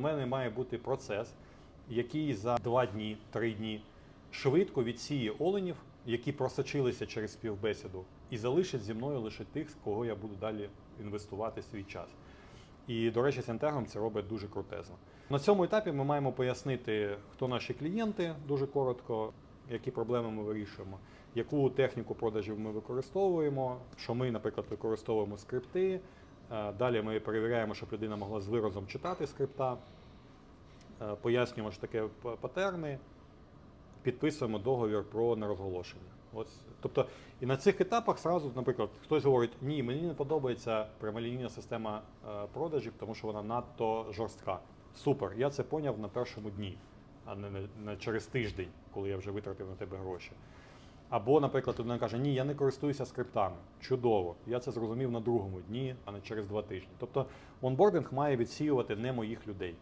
у мене має бути процес, який за два дні, три дні швидко відсіє оленів, які просочилися через співбесіду, і залишить зі мною лише тих, з кого я буду далі інвестувати свій час. І, до речі, Сентегром це робить дуже крутезно. На цьому етапі ми маємо пояснити, хто наші клієнти, дуже коротко, які проблеми ми вирішуємо, яку техніку продажів ми використовуємо, що ми, наприклад, використовуємо скрипти. Е, Далі ми перевіряємо, щоб людина могла з виразом читати скрипта, Е, пояснюємо, що таке патерни, підписуємо договір про нерозголошення. Ось, тобто, і на цих етапах сразу, наприклад, хтось говорить, ні, мені не подобається прямолінійна система е, продажів, тому що вона надто жорстка. Супер, я це поняв на першому дні, а не, через тиждень, коли я вже витратив на тебе гроші. Або, наприклад, людина каже, ні, я не користуюся скриптами. Чудово, я це зрозумів на другому дні, а не через два тижні. Тобто онбординг має відсіювати не моїх людей.